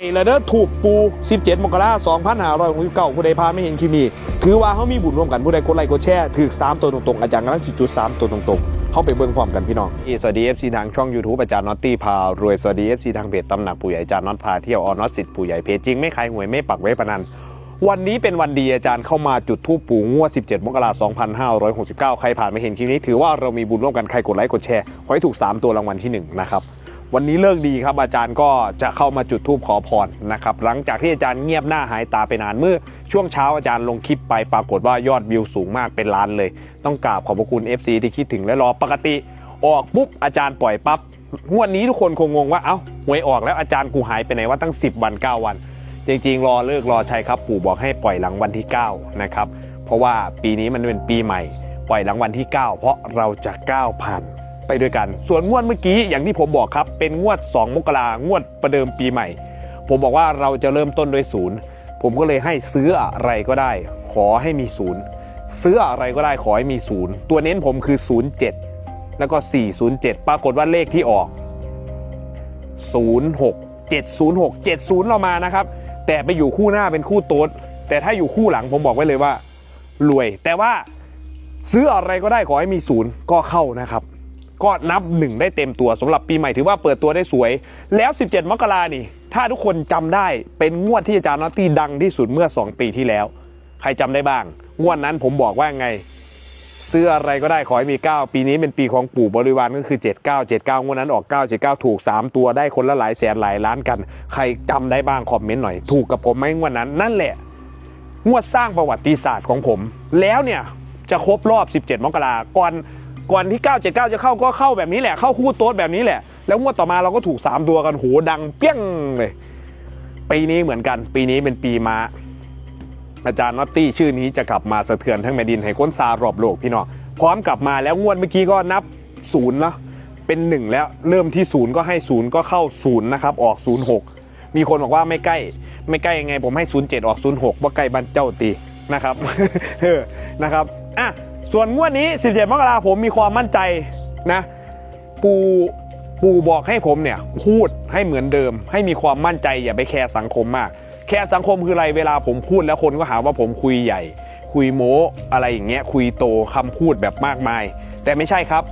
ไอ้ละเด้อถูกปู 17 มกราคม2569ผู้ใดพาไม่เห็นคลิปนี้ ถือว่าเขามีบุญร่วมกันผู้ใดกดไลค์กดแชร์ถือ3ตัวตรงๆ อาจารย์กำลังจุด3ตัวตรงๆ เข้าไปเบิ่งพร้อมกันพี่น้องสวัสดี FC ทางช่อง YouTube อาจารย์น็อตตี้พารวยสวัสดี FC ทางเพจตำหนักปู่ใหญ่อาจารย์น็อตพาเที่ยวออนน็อตสิทธิ์ปู่ใหญ่เพจจริงไม่ขายหวยไม่ปักไว้พนันวันนี้เป็นวันดีอาจารย์เข้ามาจุดทูปปู่งวด 17 มกราคม2569 ใครผ่านไม่เห็นคลิปนี้ถือว่าเรามีบุญร่วมกันใครกดไลค์กดแชร์ขอให้ถูก 3 ตัวรางวัลที่ 1 นะครับ วันนี้เลิกดีครับอาจารย์ก็จะเข้ามาจุดธูปขอพรนะครับหลังจากที่อาจารย์เงียบหน้าหายตาไปนานเมื่อช่วงเช้าอาจารย์ลงคลิปไปปรากฏว่ายอดวิวสูงมากเป็นล้านเลย ต้องกราบขอบพระคุณ FC ที่คิดถึงและรอปกติ ออกปุ๊บอาจารย์ปล่อยปั๊บงวดนี้ทุกคนคงงงว่าเอ้าหวยออกแล้วอาจารย์กูหายไปไหนว่าตั้ง 10 วัน 9 วัน จริงๆ รอเลิกรอชัยครับปู่บอกให้ปล่อยหลังวันที่9นะครับเพราะว่าปีนี้มันเป็นปีใหม่ ปล่อยหลังวันที่ 9 เพราะเราจะก้าวผ่าน ไปด้วยกัน ส่วนงวดเมื่อกี้อย่างที่ผมบอกครับ เป็นงวด 2 มกรางวดประเดิมปีใหม่ ผมบอกว่าเราจะเริ่มต้นด้วยศูนย์ผมก็เลยให้ซื้ออะไรก็ได้ ขอให้มีศูนย์ซื้ออะไรก็ได้ขอให้มีศูนย์ตัวเน้นผมคือ 07 แล้วก็ 407 ปรากฏว่าเลขที่ออก 06 706 70 เรามานะครับ แต่ไปอยู่คู่หน้าเป็นคู่โต๊ดแต่ถ้าอยู่คู่หลังผมบอกไว้เลยว่า รวย แต่ว่าซื้ออะไรก็ได้ขอให้มีศูนย์ก็เข้านะครับ ก็นับหนึ่งได้เต็มตัวสำหรับปีใหม่ถือว่าเปิดตัวได้สวย แล้ว 17 มกรานี่ ถ้าทุกคนจำได้เป็นงวดที่อาจารย์นอตตี้ดังที่สุดเมื่อ 2 ปีที่แล้ว ใครจำได้บ้าง งวดนั้นผมบอกว่าไงซื้ออะไรก็ได้ขอให้มี 9 ปีนี้เป็นปีของปู่บริวารก็คือ 79 79 งวดนั้นออก 9 79 ถูก 3 ตัวได้คนละหลายแสนหลายล้านกัน ใครจำได้บ้างคอมเมนต์หน่อย ถูกกับผมไหมงวดนั้นนั่นแหละ งวดสร้างประวัติศาสตร์ของผม แล้วเนี่ยจะครบรอบ 17 มกราก่อน ก่อนที่ 979 จะเข้าก็เข้าแบบนี้แหละ เข้าคู่โต๊ดแบบนี้แหละ แล้วงวดต่อมาเราก็ถูก 3 ตัวกันโหดังเปี้ยงเลย ปีนี้เหมือนกัน ปีนี้เป็นปีม้า อาจารย์นอตตี้ชื่อนี้จะกลับมาสะเทือนทั้งแผ่นดินให้ค้นซารอบโลกพี่น้อง พร้อมกลับมาแล้วงวดเมื่อกี้ก็นับศูนย์แล้ว เป็นหนึ่งแล้ว เริ่มที่ศูนย์ก็ให้ศูนย์ก็เข้าศูนย์นะครับ ออกศูนย์หกมีคนบอกว่าไม่ใกล้ ไม่ใกล้ยังไงผมให้ศูนย์เจ็ดออกศูนย์หกว่าใกล้บ้านเจ้าตีนะครับ เออ นะครับ อะ ส่วนงวดนี้ 17 มกราผมมีความมั่นใจนะปูปูบอกให้ผมเนี่ยพูดให้เหมือนเดิม ให้มีความมั่นใจอย่าไปแคร์สังคมมาก แคร์สังคมคืออะไรเวลาผมพูดแล้วคนก็หาว่าผมคุยใหญ่ คุยโม้อะไรอย่างเงี้ยคุยโตคำพูดแบบมากมาย แต่ไม่ใช่ครับ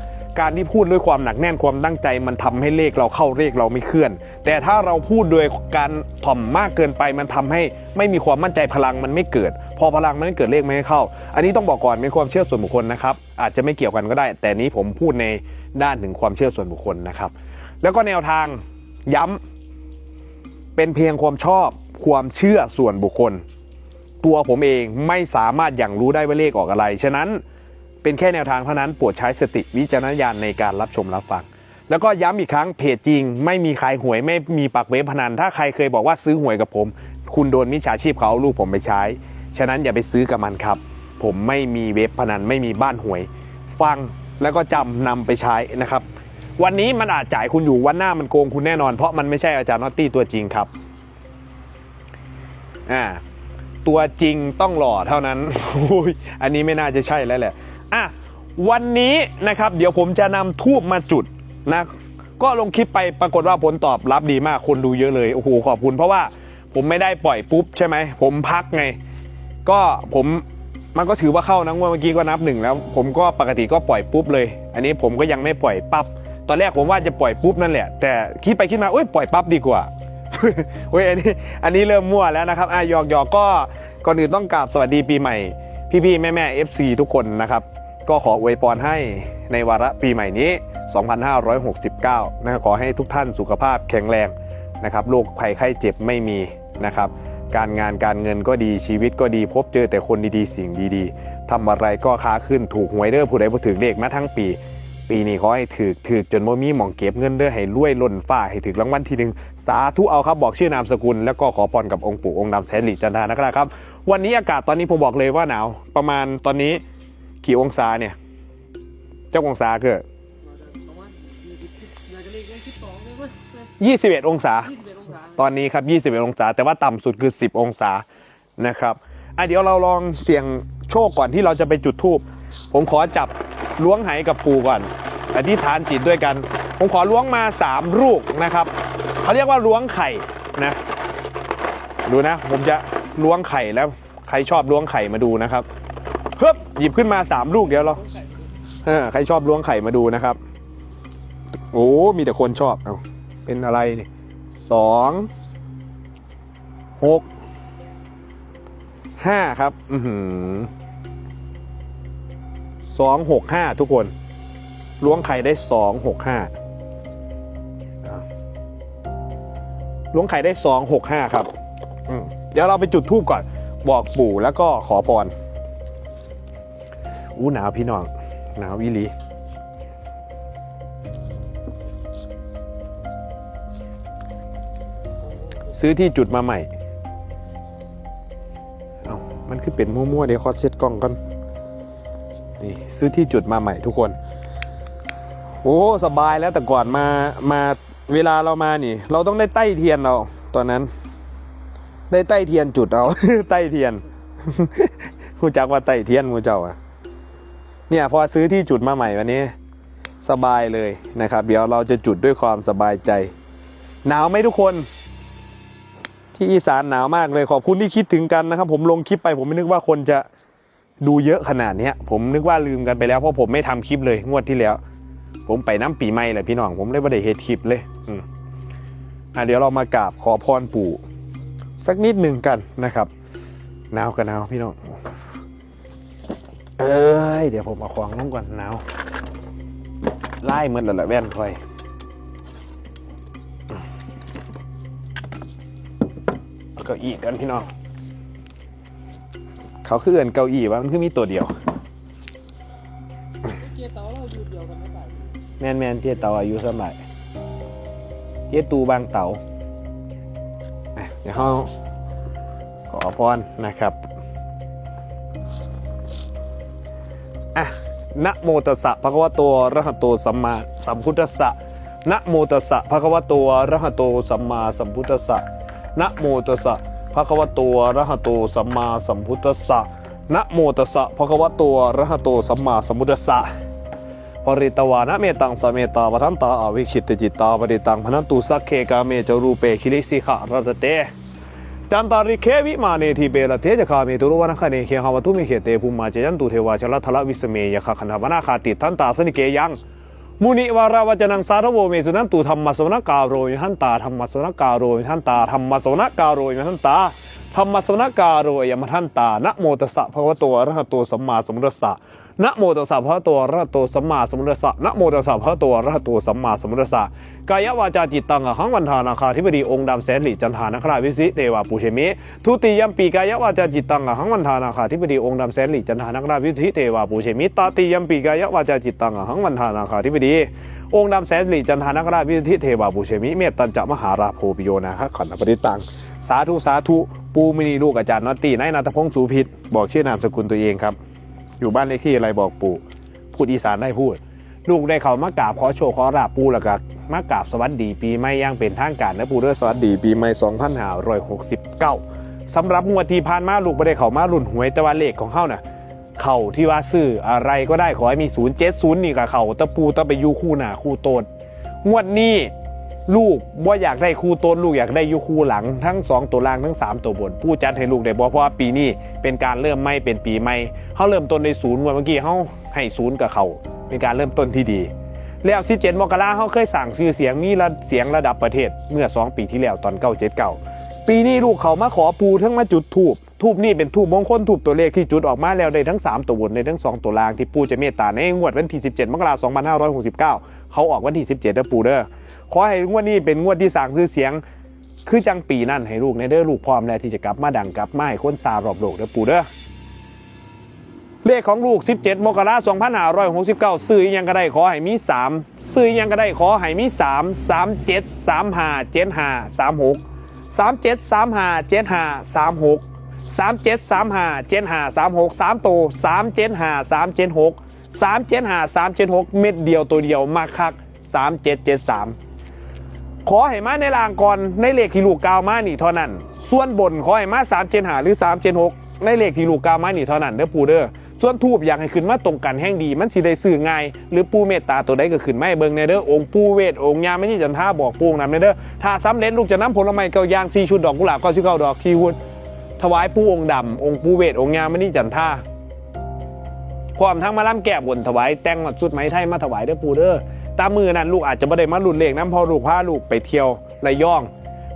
การที่พูดด้วยความหนักแน่นความตั้งใจ มันทำให้เลขเราเข้าเลขเราไม่เคลื่อน แต่ถ้าเราพูดโดยการถ่อมมากเกินไป มันทำให้ไม่มีความมั่นใจพลังมันไม่เกิด พอพลังมันไม่เกิดเลขไม่ให้เข้า อันนี้ต้องบอกก่อนเป็นความเชื่อส่วนบุคคลนะครับ อาจจะไม่เกี่ยวกันก็ได้ แต่นี้ผมพูดในด้านถึงความเชื่อส่วนบุคคลนะครับ แล้วก็แนวทางย้ำเป็นเพียงความชอบความเชื่อส่วนบุคคล ตัวผมเองไม่สามารถอย่างรู้ได้ว่าเลขออกอะไรฉะนั้น เป็นแค่แนวทางเท่านั้นโปรดใช้สติวิจารณญาณในการรับชมรับฟัง แล้วก็ย้ำอีกครั้งเพจจริง ไม่มีขายหวยไม่มีปักเว็บพนัน ถ้าใครเคยบอกว่าซื้อหวยกับผม คุณโดนมิจฉาชีพเขาเอารูปผมไปใช้ ฉะนั้นอย่าไปซื้อกับมันครับ ผมไม่มีเว็บพนันไม่มีบ้านหวย ฟังแล้วก็จำนำไปใช้นะครับ วันนี้มันอาจจ่ายคุณอยู่วันหน้ามันโกงคุณแน่นอน เพราะมันไม่ใช่อาจารย์นอตตี้ตัวจริงครับอ่าตัวจริงต้องหล่อเท่านั้นโอ้ยอันนี้ไม่น่าจะใช่แล้วแหละ อะวันนี้นะครับ เดี๋ยวผมจะนำทูบมาจุดนะก็ลงคลิปไปปรากฏว่าผลตอบรับดีมากคนดูเยอะเลยโอ้โหขอบคุณเพราะว่าผมไม่ได้ปล่อยปุ๊บใช่ไหมผมพักไง ก็ผมมันก็ถือว่าเข้านะงวดเมื่อกี้ก็นับหนึ่งแล้ว ผมก็ปกติก็ปล่อยปุ๊บเลย อันนี้ผมก็ยังไม่ปล่อยปั๊บตอนแรกผมว่าจะปล่อยปุ๊บนั่นแหละ แต่คิดไปคิดมาเอ้ยปล่อยปั๊บดีกว่าเฮ้ยอันนี้อันนี้เริ่มมั่วแล้วนะครับอะหยอกหยอกก็ก่อนอื่นต้องกราบสวัสดีปีใหม่ พี่ๆแม่ๆ FC ทุกคนนะครับ ก็ขออวยพรให้ในวาระปีใหม่นี้ 2569 นะขอให้ทุกท่านสุขภาพแข็งแรงนะครับโรคภัยไข้เจ็บไม่มีนะครับ การงานการเงินก็ดีชีวิตก็ดีพบเจอแต่คนดีๆ สิ่งดีๆทำอะไรก็ค้าขึ้นถูกหวยเด้อผู้ใดผู้ถือเลขมาทั้งปี ปีนี้ขอให้ถือถือจนบ่มีหมองเก็บเงินเด้อให้รวยล้นฟ้าให้ถึงรางวัลที่หนึ่งสาธุเอาครับบอกชื่อนามสกุล แล้วก็ขอพรกับองค์ปู่องค์ดำแสนหลีจันทานะครับ วันนี้อากาศตอนนี้ผมบอกเลยว่าหนาวประมาณตอนนี้กี่องศาเนี่ย เจ้าองศาคือยี่สิบเลขได้สิบสองเลยมั้ย21องศายี่สิบเอ็ดองศา ตอนนี้ครับ21องศา แต่ว่าต่ำสุดคือ10องศานะครับอะเดี๋ยวเราลองเสี่ยงโชคก่อนที่เราจะไปจุดทูบผมขอจับล้วงไหกับปูก่อนอธิษฐานจิตด้วยกัน ผมขอล้วงมา 3 ลูกนะครับเขาเรียกว่าล้วงไข่นะ ดูนะ ผมจะ ล้วงไข่แล้ว ใครชอบล้วงไข่มาดูนะครับเฮ้บหยิบขึ้นมาสามลูกเดี๋ยวเราเอใครชอบล้วงไข่มาดูนะครับ โอ้มีแต่คนชอบเอาเป็นอะไรสองหกห้าครับอืสองหกห้าทุกคนล้วงไข่ได้สองหกห้าล้วงไข่ได้สองหกห้าครับ อืม เดี๋ยวเราไปจุดทูบก่อน บอกปู่แล้วก็ขอพรอู้หนาวพี่น้องหนาววิลีซื้อที่จุดมาใหม่เอามันคือเป็นมั่วๆ เดี๋ยวขอเซตกล้องก่อน นี่ซื้อที่จุดมาใหม่ทุกคน โอ้ สบายแล้วแต่ก่อนมา มาเวลาเรามานี่ เราต้องได้ใต้เทียนเราตอนนั้น ได้ใต้เทียนจุดเอา ใต้เทียนผู้จักว่าใต้เทียนมูเจ้าอะเนี่ยพอซื้อที่จุดมาใหม่วันนี้ สบายเลยนะครับ เดี๋ยวเราจะจุดด้วยความสบายใจ หนาวไหมทุกคน ที่อีสานหนาวมากเลยขอบคุณที่คิดถึงกันนะครับ ผมลงคลิปไปผมไม่นึกว่าคนจะดูเยอะขนาดนี้ผมนึกว่าลืมกันไปแล้ว เพราะผมไม่ทำคลิปเลยงวดที่แล้ว ผมไปน้ำปีใหม่เลยพี่น้องผมเลยไม่ได้เฮดคลิปเลย อืมอะเดี๋ยวเรามากราบขอพรปู่ สักนิดหนึ่งกันนะครับหนาวกันหนาวพี่น้องเอ้ยเดี๋ยวผมเอาของลงก่อนหนาวไล่เหมือนล้วแหละแว่นคอยเก้าอี้กันพี่น้อง เขาคือเอินเก้าอี้ว่ามันคือมีตัวเดียวเกียร์เต๋าเราอยู่เดียวกันไม่ได้แมนแมนเจ๊เตาอายุสมัยเจ๊ตูบางเตาอะเดี๋ยวเขาขอพรนะครับอะนะโมตัสสะภะคะวะโตอะระหะโตสัมมาสัมพุทธัสสะนะโมตัสสะภะคะวะโตอะระหะโตสัมมาสัมพุทธัสสะนะโมตัสสะภะคะวะโตอะระหะโตสัมมาสัมพุทธัสสะนะโมตัสสะภะคะวะโตอะระหะโตสัมมาสัมพุทธัสสะ ปริตวานะเมตังสเมตาปทันตาอวิคิตจิตตาปริตังพนันตุสักเคกาเมจรูเปคิริสิขะรัตเตจันตาริเควิมาเนทีเปละเทจคาเมตุรุวนะคเนเคหาวตุมิเขเตภูมิมาเจยันตุเทวาชลทละวิสเมยะคะคันธนาคาติทันตาสนิเกยังมุนิวาราวจนังสารโวเมสุนันตุธรรมสนกาโรยทันตาธรรมสนกาโรยทันตาธรรมสนกาโรยทันตาธรรมสนกาโรยมทันตานะโมตสสะภะคะวะโตอระหะโตสัมมาสัมพุทธัสสะ นะโมตัสสะภะคะตอะระหะโตสัมมาสัมพุทธัสสะนะโมตัสสะภะคะตอะระหะโตสัมมาสัมพุทธัสสะกายวาจาจิตตังหังวันทานาคาธิบดีองค์ดำแสนหลีจันทานาคราวิสิเตวาปูเชมิทุติยมปีกายวาจาจิตตังหังวันทานาคาธิบดีองค์ดำแสนหลีจันทานาคราวิสิเตวาปูเชมิตติยมปีกายวาจาจิตตังหังวันทานาคาธิบดี องค์ดำแสนหลีจันทานักราวิทิเทวาบูเชมิเมตตันจะมหาราโพปิโยนาคะขันปริตังสาธุสาธุปูมินีลูกอาจารย์นอตตีนายนาทพงษ์สูพิษบอกชื่อนามสกุลตัวเองครับ อยู่บ้านเลขที่อะไรบอกปู่พูดอีสานได้พูด ลูกได้เขามากราบขอโชว์ขอราบปูแล้วก็มากราบสวัสดีปีใหม่ย่างเป็นทางการนะปู่เด้อสวัสดีปีใหม่2569สำหรับงวดที่ผ่านมาลูกไม่ได้เขามารุ่นหวยแต่ว่าเลขของเขาน่ะเข่าที่ว่าซื้ออะไรก็ได้ขอให้มี 0 7 0 นี่กับเข่าตะปูตะไปอยูคู่หน้าคู่โตนงวดนี้ ลูกว่าอยากได้คู่ต้นลูกอยากได้ยูคู่หลังทั้ง 2 ตัวล่างทั้ง 3 ตัวบน ผู้จัดให้ลูกได้บอกเพราะว่าปีนี้เป็นการเริ่มไม่เป็นปีใหม่เขาเริ่มต้นในศูนย์เมื่อกี้เขาให้ศูนย์กับเขาเป็นการเริ่มต้นที่ดี แล้ว 17 มกราเขาเคยสั่งชื่อเสียงมีระเสียงระดับประเทศเมื่อ 2 ปีที่แล้วตอน979ปีนี้ลูกเขามาขอปูทั้งมาจุดทูบทูบนี่เป็นทูบมงคลทูบตัวเลขที่จุดออกมาแล้วได้ทั้ง 3 ตัวบนในทั้ง 2 ตัวล่างที่ปูจะเมตตาในงวดวันที่ 17 มกราคม2569 เขาออกวันที่ 17เด้อปูเด้อ ขอให้งวดนี้เป็นงวดที่สร้างชื่อเสียง คือจังปีนั่นให้ลูกในเด้อลูกพร้อมแล้วที่จะกลับมาดังกลับมาให้คนซารอบโลกเด้อปู่เด้อเลขของลูก 17 มกราคม2569 ซื้ออิหยังก็ได้ขอให้มี 3 ซื้อยังก็ได้ขอให้มี 3 37 35 75 36 37 35 75 36 37 35 75 36 3โต375 376 375 376 เม็ดเดียวตัวเดียวมาคัก 3773 ขอให้มาในรางก่อนในเลขที่ลูกกาวมานี่เท่านั้น ส่วนบนขอให้มา3 7 5หาหรือ3 7 6ในเลขที่ลูกกาวมานี่เท่านั้นเด้อปูเด้อส่วนทูบอยากให้ขึ้นมาตรงกันแห่งดี มันสิได้ซื้อง่าย หรือปูเมตตาตัวใดก็ขึ้นไม่เบิ่งในเด้อองค์ปูเวทองค์ยาไม่ใช่จันท่าบอกปูงนำในเด้อถ้าสำเร็จลูกจะนำผลไม้เกายางสี่ชุดดอกกุหลาบก็ชื่อเก้าดอกคีหุ่นถวายปูองค์ดำองค์ปูเวทองค์ยาไม่ใช่จันท่าพร้อมทั้งมาล่ำแก้บนถวายแต่งชุดไหมไทยมาถวายเด้อปูเด้อ ตามมือนั้นลูกอาจจะไม่ได้มารุ่นเลขน้ำพอลูกพาลูกไปเที่ยวระยอง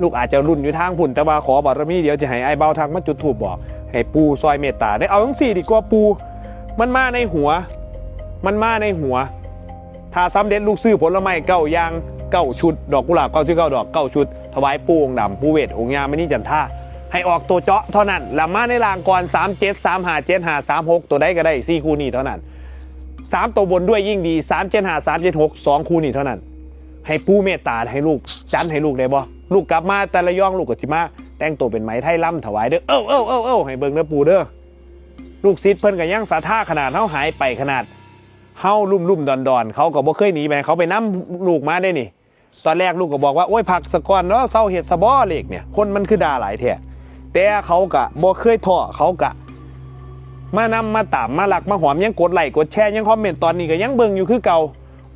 ลูกอาจจะรุ่นอยู่ทางพุ่นแต่ว่าขอบารมีเดี๋ยวจะให้ไอ้เบาทางมาจุดถูกบอกให้ปูซอยเมตตาได้เอาทั้งสี่ดีกว่าปู มันมาในหัว มันมาในหัว ถ้าซ้ำเด็ดลูกซื้อผลไม้เก้ายางเก้าชุด ดอกกุหลาบเก้าชื่อเก้าดอกเก้าชุด ถวายปูองค์ดำปูเวทองค์ยาไม่นี่จันท่าให้ออกตัวเจาะเท่านั้นละมาในรางก่อน3 7 3 5 7 5 3 6 ตัวได้ก็ได้สี่คู่นี้เท่านั้น สามตัวบนด้วยยิ่งดี 3 7 5 3 7 6 2 คู่นี้เท่านั้น ให้ปูเมตตาให้ลูกจันให้ลูกได้บ่ลูกกลับมาแต่ละย่องลูกก็สิมา แต่งตัวเป็นไหมไทยล่ำถวายเด้อเอ้าเอ้าเอ้าเอ้าให้เบิ่งเด้อปูเด้อลูกศิษย์เพิ่นก็ยังสาท่าขนาดเฮาหายไปขนาดเฮาลุ่มลุ่มดอนดอนเขาก็บ่เคยหนีไปเขาไปนํลูกมาได้นี่ ตอนแรกลูกก็บอกว่าโอ้ยผักสะก่อนเนาะเศร้าเห็ดสะบอเหล็กเนี่ยคนมันคือด่าหลายแท้แต่เขากะบ่เคยท้อเขากะ มานำมาตามมาหลักมาหอมยังกดไลค์กดแชร์ยังคอมเมนต์ตอนนี้ก็ยังเบิ่งอยู่คือเก่า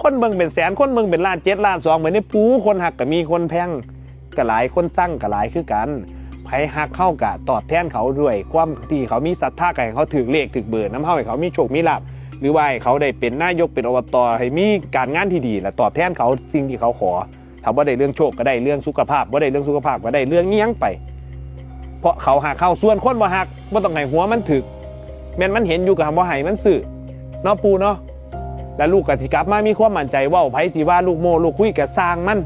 คนเบิ่งเป็นแสนคนเบิ่งเป็นล้านเจ็ดล้านสองเหมือนในปูคนหักก็มีคนแพงก็หลายคนสร้างก็หลายคือกันไผหักเข้ากะตอบแทนเขาด้วยความที่เขามีศรัทธากันเขาถือเลขถือเบอร์น้ำเฮาให้เขามีโชคมีลาภหรือว่าให้เขาได้เป็นนายกเป็นอบตให้มีการงานที่ดีและตอบแทนเขาสิ่งที่เขาขอถ้าว่าได้เรื่องโชคก็ได้เรื่องสุขภาพว่าได้เรื่องสุขภาพก็ได้เรื่องเงี้ยงไป เพราะเขาหักเข้าส่วนคนบ่หักบ่ต้องให้หัวมันถึก แม่นมันเห็นอยู่กับบ่ให้มันสื่อเนาะปูเนาะแล้วลูกกับสิกลับมามีความมั่นใจว่าไผสิว่าลูกโมลูกคุยกับสร้างมัน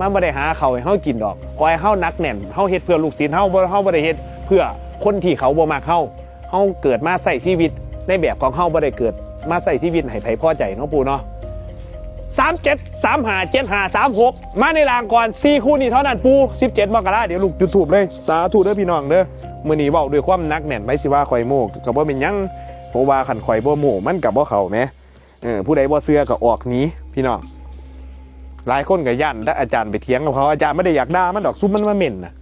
มันบ่ได้หาเขาให้เฮากินดอกขอให้เฮานักแน่นเฮาเฮ็ดเพื่อลูกศิษย์เฮาบ่เฮาบ่ได้เฮ็ดเพื่อคนที่เขาบ่มักเฮาเฮาเกิดมาใส่ชีวิตในแบบของเฮาบ่ได้เกิด มาใส่ชีวิตให้ไผพอใจเนาะปูเนาะ 37 35 75 36 มาในรางก่อน4คู่นี้เท่านั้นปู 17มกราเดี๋ยวลูกจุดถูบเลย สาธุเด้อพี่น้องเด้อมื้อนี้เว้าด้วยความนักแน่นไปสิว่าข่อยโมกก็บ่เป็นยังเพราะว่าคันข่อยบ่โม่มันก็บ่เข้าแหมเออผู้ใดบ่เชื่อก็ออกหนีพี่น้องหลายคนก็ย่านถ้าอาจารย์ไปเถียงกับเขาอาจารย์ไม่ได้อยากด่ามันดอกซุ่มมันมาเหม็นนะ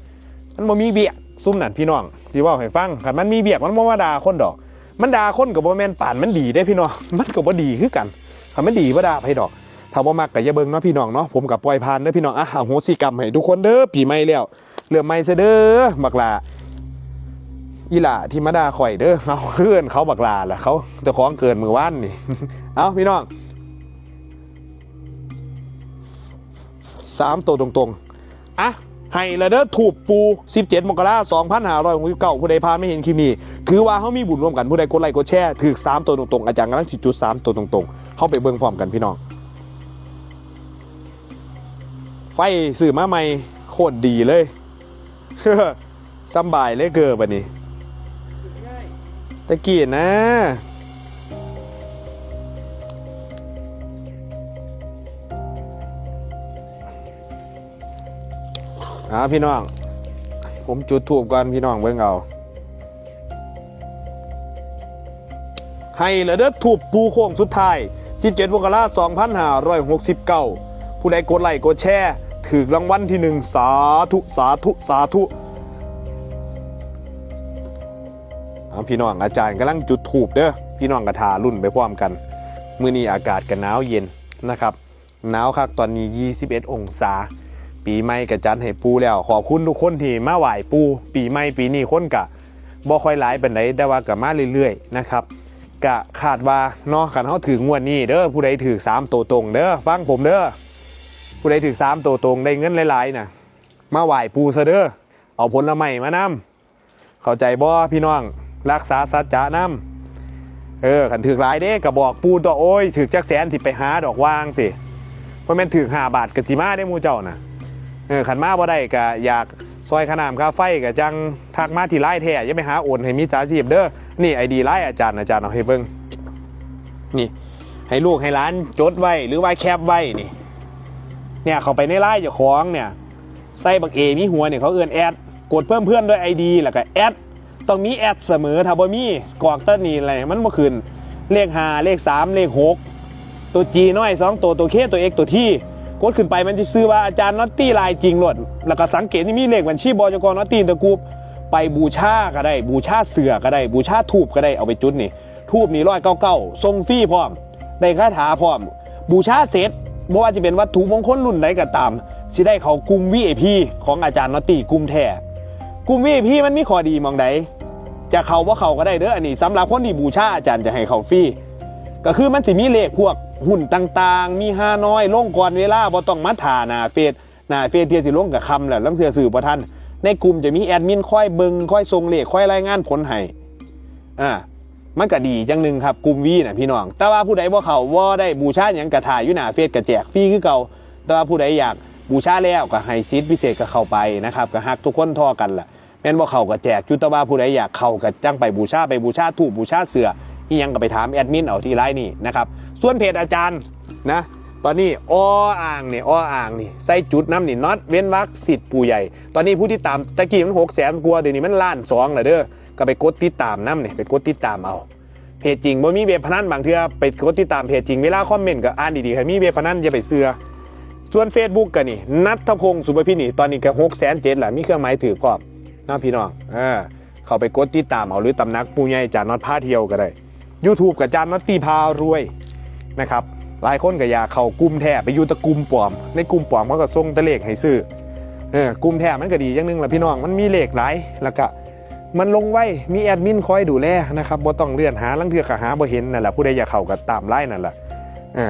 มันบ่มีเบียกซุ่มนั่นพี่น้องสิเว่าให้ฟังคันมันมีเบียกมันบ่มาด่าคนดอก มันด่าคนกับบ่แม่นป่านมันดีได้พี่น้องมันก็บ่ดีคือกันคันมันดีบ่ด่าไผดอก ถ้าบ่มักก็อย่าเบิ่งเนาะพี่น้องเนาะผมกับปล่อยผ่านเด้อพี่น้องอะอโหสิกรรมให้ทุกคนเด้อปีใหม่แล้วเรื่องใหม่ซะเด้อบักลาอีหล่าที่มาด่าข่อยเด้อเอาเพื่อนเขาบักลาล่ะเขาเจ้าของเกินมือว่านนี่เอาพี่น้องสามตัวตรงๆอะให้ละเด้อถูกปู 17 มกราคม2569ผู้ใดพานไม่เห็นคลิปนี้ ถือว่าเขามีบุญร่วมกันผู้ใดกดไลค์กดแชร์ถือ3ตัวตรงๆ อาจารย์กำลังจุด3ตัวตรงๆ เข้าไปเบิ่งพร้อมกันพี่น้อง ไฟสื่อมาใหม่โคตรดีเลยสบายเลยเกิบันนี้ตะกี้นะ อ่าพี่น้อง ผมจุดถูกก่อนพี่น้องเบิ่งเอาให้เหลือเด้อถูกปูโค้งสุดท้าย 17มกราคม2569 ผู้ใดกดไลค์กดแชร์ถือรางวัลที่หนึ่งสาธุสาธุสาธุพี่น้องอาจารย์กำลังจุดถูกเด้อพี่น้องกระทารุ่นไปพร้อมกัน มื้อนี้อากาศกันหนาวเย็นนะครับหนาวคักตอนนี้ 21 องศา ปีใหม่กะจัดให้ปูแล้ว ขอบคุณทุกคนที่มาไหว้ปู ปีใหม่ปีนี้คนกะบ่ค่อยหลายปานใดแต่ว่าก็มาเรื่อยๆนะครับกะคาดว่าเนาะคันเฮาถึงงวดนี้เด้อผู้ใดถือ3ตัวตรงเด้อฟังผมเด้อ ผู้ใดถือ3ตัวตรงได้เงินหลายๆน่ะมาไหว้ปูซะเด้อเอาผลไม้มานำเข้าใจบ่พี่น้องรักษาสัจจะนำเออคันถือหลายเด้ก็บอกปูตัวโอ้ยถือจักแสนสิไปหาดอกวางสิเพราะแม่นถือ5บาทก็สิมาได้มูเจ้าน่ะเออขันมาบ่ได้ก็อยากซอยขนามคาไฟก็จังทักมาที่ไลน์แท้ย่าไปหาโอนให้มีจ้าจีบเด้อนี่ไอดีไลน์อาจารย์อาจารย์เอาให้เบิ่งนี่ให้ลูกให้ร้านจดไว้หรือว่าแคปไว้นี่ เนี่ยเขาไปในไลน์เจ้าของเนี่ยใส่บักเอมีหัวเนี่ยเขาเอื้อนแอดกดเพิ่มเพื่อนด้วยไอดีแล้วก็แอดต้องมีแอดเสมอถ้าบ่มีกรอกต้นนี่อะไรมันบ่ขึ้นเลข5เลข3เลข6ตัว G น้อยสองตัวตัว K ตัว X ตัวที่กดขึ้นไปมันจะซื้อว่าอาจารย์น็อตตี้ลายจริงหลดแล้วก็สังเกตที่มีเลขบัญชีบจกน็อตตี้ตะกรูไปบูชาก็ได้ บูชาเสือก็ได้ บูชาทูบก็ได้เอาไปจุดนี่ทูบนี่ร้อยเก้าเก้าทรงฟรีพร้อม ได้คาถาพร้อม บูชาเสร็จ บ่ว่าจะเป็นวัตถุมงคลรุ่นใดก็ตาม สิได้เขากลุ่ม VIP ของอาจารย์นอตตี้กลุ่มแท้กลุ่ม VIP มันมีข้อดีมองใดจะเขาว่าเขาก็ได้เด้ออันนี้สำหรับคนที่บูชาอาจารย์จะให้เขาฟรีก็คือมันสิมีเลขพวกหุ่นต่างๆ มีฮาน้อยลงก่อนเวลาบ่ต้องมาถ่าหน้าเฟซหน้าเฟซเทียสิลงกับคำแหละลังเสือสื่อบ่ทันในกลุ่มจะมีแอดมินค่อยเบิงค่อยส่งเลขค่อยรายงานผลให้อ่า มันก็ดีจังหนึ่งครับกลุ่มวีน่ะพี่น้อง แต่ว่าผู้ใดบ่เขาบ่ได้บูชาหยังกระถ่ายอยู่หนาเฟซก็แจกฟรีคือเก่าแต่ว่าผู้ใดอยากบูชาแล้วก็ให้สิทธิ์พิเศษก็เข้าไปนะครับก็ฮักทุกคนท่อกันล่ะแม่นบ่เขาก็แจกอยู่แต่ว่าผู้ใดอยากเข้าก็จังไปบูชาไปบูชาถูกบูชาเสือที่ยังก็ไปถามแอดมินเอาที่ไลน์นี่นะครับส่วนเพจอาจารย์นะตอนนี้อ้ออ่างเนี่ยอ้ออ่างนี่ใส่จุดน้ำนี่น็อตเว้นวักสิทธิ์ปู่ใหญ่ ตอนนี้ผู้ที่ตามตะกี้มันหกแสนกว่าเดี๋ยวนี้มันล้านสองแล้วเด้อ ก็ไปกดติดตามน้ำเนี่ยไปกดติดตามเอาเพจจริงบ่มีเว็บพนันบางเทื่อไปกดติดตามเพจจริงเวลาคอมเมนต์ก็อ่านดีๆใครมีเว็บพนันอย่าไปเสือส่วน Facebook กันนี่นัทพงศ์สุภพินี่ตอนนี้ก็หกแสนเจ็ดแหละมีเครื่องหมายถือพร้อมน้าพี่น้องเออเข้าไปกดติดตามเอาหรือตำนักปูใหญ่จานน็อตพาเที่ยวก็ได้ YouTube กับจานน็อตตีพารวยนะครับหลายคนก็อยากเข้ากลุ่มแท้ไปอยู่ตะกลุ่มปลอม ในกลุ่มปลอมเขาก็ส่งตะเลขให้ซื้อเออกลุ่มแท้มันก็ดีอย่างหนึงละพี่น้องมันมีเลขหลายแล้วก็ มันลงไว้มีแอดมินคอยดูแลนะครับบ่ต้องเลื่อนหาลังเทือกหาบ่เห็นนั่นแหละผู้ใดอยากเข้าก็ตามไล่นั่นแหละอ่า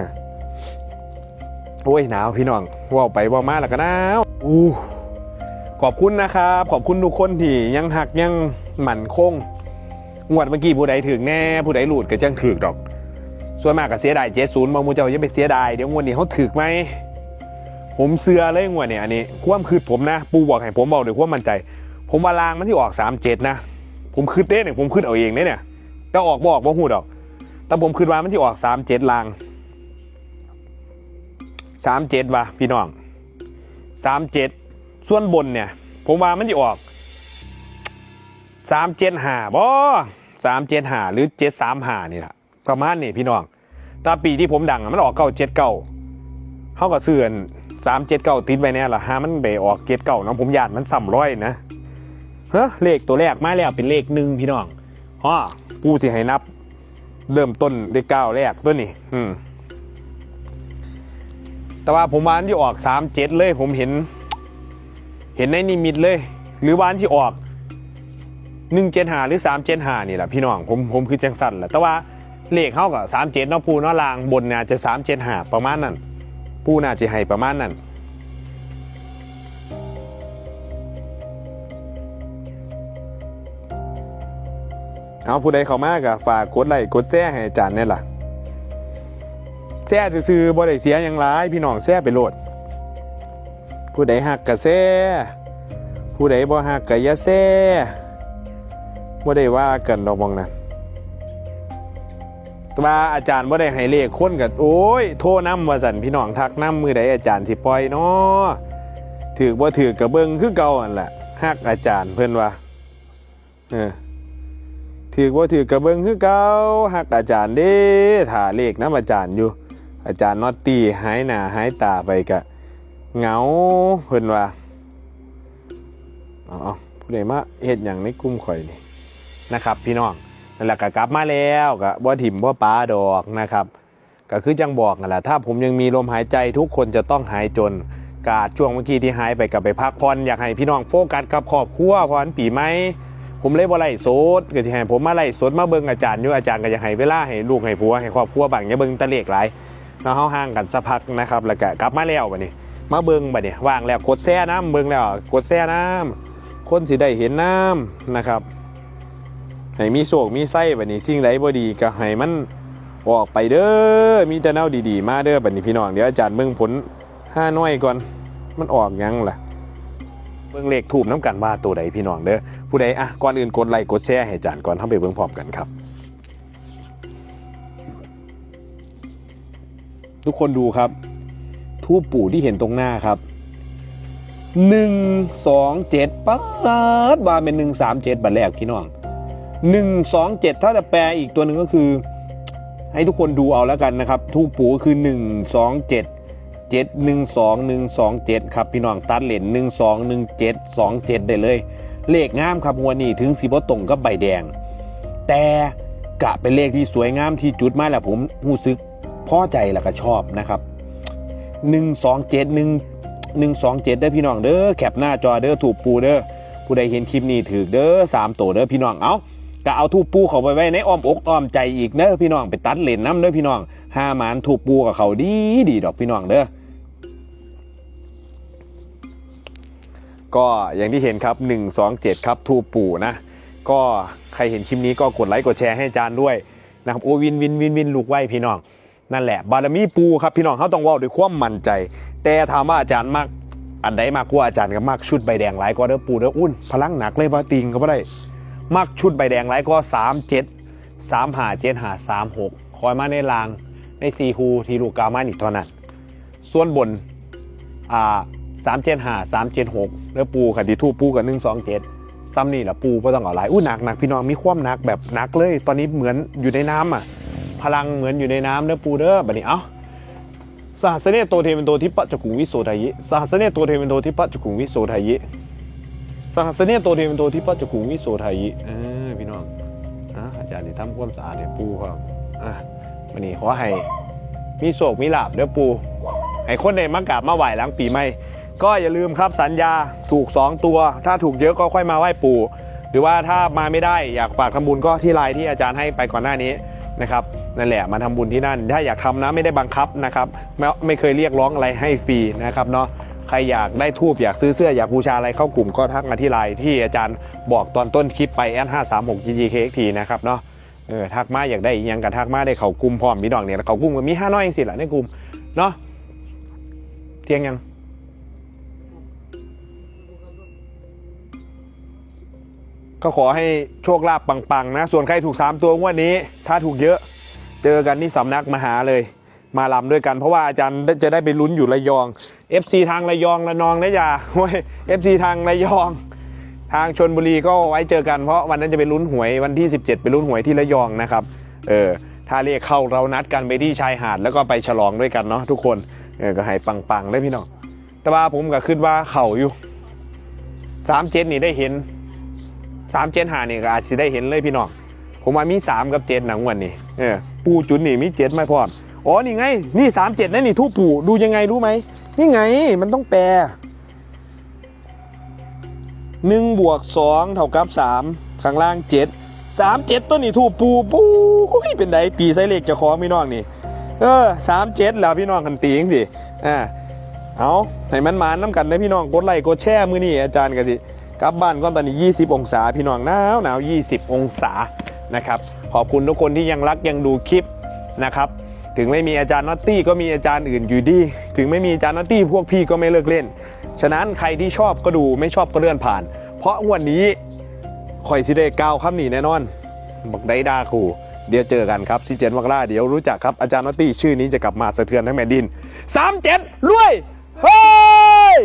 โอ้ยหนาวพี่น้องว่าไปว่ามาแล้วก็หนาวอู้ขอบคุณนะครับ ขอบคุณทุกคนที่ยังหักยังหมั่นคงงวดเมื่อกี้ผู้ใดถึงแน่ผู้ใดหลุดก็จังถึกดอก ส่วนมากก็เสียดายเจ็ดศูนย์บางมูเจ้าย่าไปเสียดายเดี๋ยวงวดนี้เขาถึกไหมผมเสือเลยงวดเนี่ยอันนี้ความคืดผมนะ ปูบอกให้ผมบอกด้วยความมั่นใจ ผมว่าลางมันที่ออกสามเจ็ดนะ ผมคืดเด้เนี่ยผมคืดเอาเองเนี่ยเนี่ยแต่ออกบอกบ่หูดอก แต่ผมคืดว่ามันที่ออกสามเจ็ดลางสามเจ็ดว่ะพี่น้องสามเจ็ดส่วนบนเนี่ย ผมว่ามันจะออกสามเจ็ดหาบ่สามเจ็ดหาหรือเจ็ดสามหานี่แหละประมาณนี้พี่น้องตาปีที่ผมดังอะมันออกเก้าเจ็ดเก้าเขาก็เสื่อนสามเจ็ดเก้าติดไว้แน่ละฮะมันเบออกเจ็ดเก้านะผมยานมันซ้ำร้อยนะ เฮ้เลขตัวแรกมาแล้วเป็นเลขหนึ่งพี่น้องฮ่อปูสิให้นับ เริ่มต้นด้วยเก้าแรกตัวนี้อืมแต่ว่าผมวานที่ออก3 7เจ็ดเลย ผมเห็น เห็นในนิมิตเลย หรือวานที่ออก1 7หาหรือ3 7หานี่แหละพี่น้องผมผมคือจังสันแหละแต่ว่าเลขเข้ากับ3 7เจ็ดนาปูเนาลางบนน่าจะ3 7หาประมาณนั้นปูน่าจะให้ประมาณนั้น เอาผู้ใดเข้ามาก็ฝากกดไลค์กดแชร์ให้อาจารย์เนี่ยล่ะแซ่ซื้อบ่ได้เสียหยังหลายพี่น้องแซ่ไปโหลด ผู้ใดหักก็แซ่ผู้ใดบ่หักก็อย่าแซ่บ่ได้ว่ากันดอกมองนะต่ว่าอาจารย์บ่ได้ให้เลขคนก็โอ้ยโทรนำว่าสั่นพี่น้องทักนำมือใดอาจารย์สิปล่อยเนาะถือบ่ถือก็เบิงคือเก่านั่นแหละฮักอาจารย์เพิ่นว่าเออ ถือว่าถือกระเบื้องคือเก่าหักอาจารย์เด้ถ่าเลขน้ำอาจารย์อยู่ อาจารย์นอตตี้หายหน้าหายตาไปกะเหงาเพิ่นว่าอ๋อผู้ใดมาเฮ็ดอย่างในกลุ่มข่อยนี่นะครับ พี่น้องนั่นแหละก็กลับมาแล้วก็บ่ถิ่มบ่ป้าดอกนะครับ ก็คือจังบอกนั่นแหละถ้าผมยังมีลมหายใจทุกคนจะต้องหายจนกาดช่วงเมื่อกี้ที่หายไปกลับไปพักผ่อนอยากให้พี่น้องโฟกัสกับครอบครัวพรานปีใหม่ ผมเลยบ่ไล่โสดก็สิให้ผมมาไล่สดมาเบิ่งอาจารย์อยู่อาจารย์ก็อยากให้เวลาให้ลูกให้ผัวให้ครอบครัวบางอย่าเบิ่งตะเลขหลายเนาะเฮาห่างกันสักพักนะครับแล้วก็กลับมาแล้วบัดนี้ มาเบิ่งบัดนี้ว่างแล้วกดแช่น้ำเบิ่งแล้วกดแช่น้ำคนสิได้เห็นน้ำนะครับให้มีโศกมีไส้บัดนี้สิ่งใดบ่ดีก็ให้มันออกไปเด้อมีแต่แนวดีๆ มาเด้อบัดนี้พี่น้องเดี๋ยวอาจารย์เบิ่งผลห้าน้อยก่อนมันออกยังล่ะ เบิ่งเลขถูกน้ำกันว่าตัวใดพี่น้องเด้อผู้ใดอะก่อนอื่นกดไลค์กดแชร์ให้จารย์ก่อนทำไปเบิ่งพร้อมกันครับ ทุกคนดูครับ ทูปปู่ที่เห็นตรงหน้าครับหนึ่งสองเจ็ดป๊ดว่าเป็นหนึ่งสามเจ็ดบัตรแรกพี่น้องหนึ่งสองเจ็ดถ้าจะแปลอีกตัวหนึ่งก็คือ ให้ทุกคนดูเอาแล้วกันนะครับ ทูปปู่ก็คือหนึ่งสองเจ็ด เจ็ดหนึ่งสองหนึ่งสองเจ็ดครับพี่น้องตัดเหรียญหนึ่งสองหนึ่งเจ็ดสองเจ็ดได้เลย เลขงามครับงวนี้ถึงสีบตรงกับใบแดง แต่กะเป็นเลขที่สวยงามที่จุดมาแล้วผมรู้สึกพอใจแล้วก็ชอบนะครับ 1 2 7 1 1 2 7เด้อพี่น้องเด้อแคปหน้าจอเด้อถูกปูเด้อผู้ใดเห็นคลิปนี้ถือเด้อสามตัวเด้อพี่น้องเอาก็เอาถูกปูเขาไปไว้ในอ้อมอกอ้อมใจอีกเด้อพี่น้องไปตัดเลนน้ำเด้อพี่น้องห้าหมานถูกปูกับเขาดีดีดอกพี่น้องเด้อ ก็อย่างที่เห็นครับ 1 2 7 ครับทูปปูนะ ก็ใครเห็นคลิปนี้ก็กดไลค์กดแชร์ให้อาจารย์ด้วยนะครับโอ้วินวินวินวินลูกไหวพี่น้อง นั่นแหละ บารมีปูครับพี่น้องเขาต้องว่าด้วยความมั่นใจ แต่ถามว่าอาจารย์มากอันใดมากกว่าอาจารย์ก็มากชุดใบแดงหลายกว่าเด้อปูเด้ออุ้นพลังหนักเลยบาติงก็ไม่ได้มากชุดใบแดงหลายกว่าสามเจ็ดสามหาเจ็ดหาสามหกคอยมาในรางในซีฮูทีลูกกามานี่เท่านั้นส่วนบนอ่า สามเจ็ดหาสามเจ็ดหกเด้อปูขันติทูปปูกับหนึ่งสองเจ็ดซ้ำนี่แหละปูก็ต้องเอาหลายอู้หนักหนักพี่น้องมีความหนักแบบหนักเลย ตอนนี้เหมือนอยู่ในน้ำอะ พลังเหมือนอยู่ในน้ำเด้อปูเด้อบัดนี้เอ้าสหัสเนตโตเทเป็นโตทิปะจักุงวิโสทายิสหัสเนตโตเทเป็นโตทิปะจักุงวิโสทายิสหัสเนตโตเทเป็นโตทิปะจักุงวิโสทายิเออพี่น้องอะอาจารย์นี่ทำความสะอาดให้ปูครับอะบัดนี้ขอให้มีโศกมีลาบเด้อปูให้คนในมากราบมาไหว้หลังปีใหม่ ก็อย่าลืมครับสัญญาถูก 2 ตัว ถ้าถูกเยอะก็ค่อยมาไหว้ปู่ หรือว่าถ้ามาไม่ได้อยากฝากทำบุญก็ที่ไลน์ที่อาจารย์ให้ไปก่อนหน้านี้นะครับนั่นแหละมาทำบุญที่นั่น ถ้าอยากทำนะไม่ได้บังคับนะครับไม่ไม่เคยเรียกร้องอะไรให้ฟรีนะครับเนาะใครอยากได้ทูบอยากซื้อเสื้ออยากบูชาอะไรเข้ากลุ่มก็ทักมาที่ไลน์ที่อาจารย์บอกตอนต้นคลิปไปแอดห้าสามหก GGKXT นะครับเนาะเออทักมาอยากได้อีกยังกับทักมาได้เขากลุ่มพร้อมมีดอกเนี่ยเขากลุ่มก็มีห้าน้อยสิแหละในกลุ่มเนาะเที่ยงยัง ก็ขอให้โชคลาภปังๆนะ ส่วนใครถูก 3 ตัวงวดนี้ ถ้าถูกเยอะเจอกันที่สำนักมหาเลย มาลำด้วยกันเพราะว่าอาจารย์จะได้ไปลุ้นอยู่ระยอง FC ทางระยองระนองนะย่าเว้ย FC ทางระยอง ทางชนบุรีก็ไว้เจอกันเพราะวันนั้นจะไปลุ้นหวยวันที่ 17 ไปลุ้นหวยที่ระยองนะครับเออถ้าเรียกเข้าเรานัดกันไปที่ชายหาดแล้วก็ไปฉลองด้วยกันเนาะทุกคนเออก็ให้ปังๆได้พี่น้องแต่ว่าผมก็คิดว่าเข่าอยู่สามเจ็ดนี่ได้เห็น สามเจ็ดหานี่ก็อาจจะได้เห็นเลยพี่น้องผมว่ามีสามกับเจ็ดหนังวันนี้เออปูจุนนี่มีเจ็ดไม่พอดอ๋อนี่ไง นี่สามเจ็ดนั่นนี่ทูปปูดูยังไงรู้ไหมนี่ไงมันต้องแปลหนึ่งบวกสองเท่ากับสามข้างล่างเจ็ดสามเจ็ดตัวนี่ทูปปูปูเป็นไดตีไซเลขเจะคล้องพี่น้องนี่ เออสามเจ็ดแล้วพี่น้องกันตีงสิอ่าเอาให้มันมาน้ำกันนะพี่น้องกดไลค์กดแชร์มือนี่อาจารย์กันสิ กลับบ้านก็ตอนนี้ 20 องศา พี่น้องหนาวหนาว 20 องศานะครับขอบคุณทุกคนที่ยังรักยังดูคลิปนะครับถึงไม่มีอาจารย์นอตตี้ก็มีอาจารย์อื่นอยู่ดี ถึงไม่มีอาจารย์นอตตี้พวกพี่ก็ไม่เลิกเล่น ฉะนั้นใครที่ชอบก็ดูไม่ชอบก็เลื่อนผ่าน เพราะวันนี้คอยสิได้ก้าวข้ามหนีแน่นอนบักได้ดาคูเดี๋ยวเจอกันครับซีเจนวักล่าเดี๋ยวรู้จักครับอาจารย์นอตตี้ชื่อนี้จะกลับมาสะเทือนทั้งแผ่นดิน37รวยเฮ้ย